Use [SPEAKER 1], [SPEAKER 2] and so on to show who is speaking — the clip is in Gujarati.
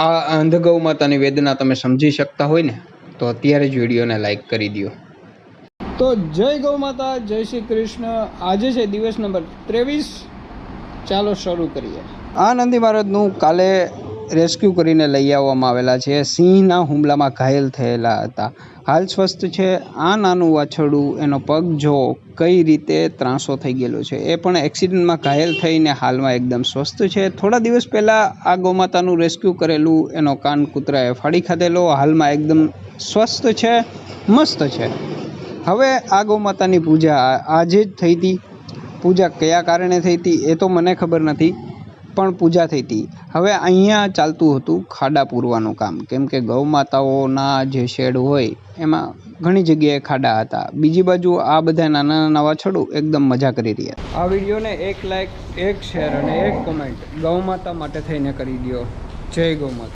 [SPEAKER 1] આ અંધ ગૌ માતાની વેદના તમે સમજી શકતા હોય ને તો અત્યારે જ વિડીયોને લાઈક કરી દો તો જય ગૌ માતા જય શ્રી કૃષ્ણ. આજે છે દિવસ નંબર ત્રેવીસ. ચાલો શરૂ કરીએ. આ નંદી મહારાજનું કાલે રેસ્ક્યુ કરીને લઈ આવવામાં આવેલા છે. સિંહના હુમલામાં ઘાયલ થયેલા હતા. હાલ સ્વસ્થ છે. આ નાનું વાછરડું, એનો પગ જો કઈ રીતે ત્રાસો થઈ ગયેલો છે, એ પણ એક્સિડન્ટમાં ઘાયલ થઈને હાલમાં એકદમ સ્વસ્થ છે. થોડા દિવસ પહેલાં આ ગૌમાતાનું રેસ્ક્યુ કરેલું, એનો કાન કૂતરાએ ફાડી ખાધેલો. હાલમાં એકદમ સ્વસ્થ છે, મસ્ત છે. હવે આ ગૌમાતાની પૂજા આજે જ થઈ હતી. પૂજા કયા કારણે થઈ હતી એ તો મને ખબર નથી. પણ પૂજા થઈ હતી. હવે અહીંયા ચાલતું હતું ખાડા પૂરવાનું કામ. કેમ કે ગૌ માતાઓના જે શેડ હોય, એમાં ઘણી જગ્યાએ ખાડા હતા. બીજી બાજુ આ બધા નાના નાના વાછડું એકદમ મજા કરી રહ્યા. આ વિડીયોને એક લાઈક એક શેર અને એક કોમેન્ટ ગૌ માતા માટે થઈને કરી દો જય ગૌ માતા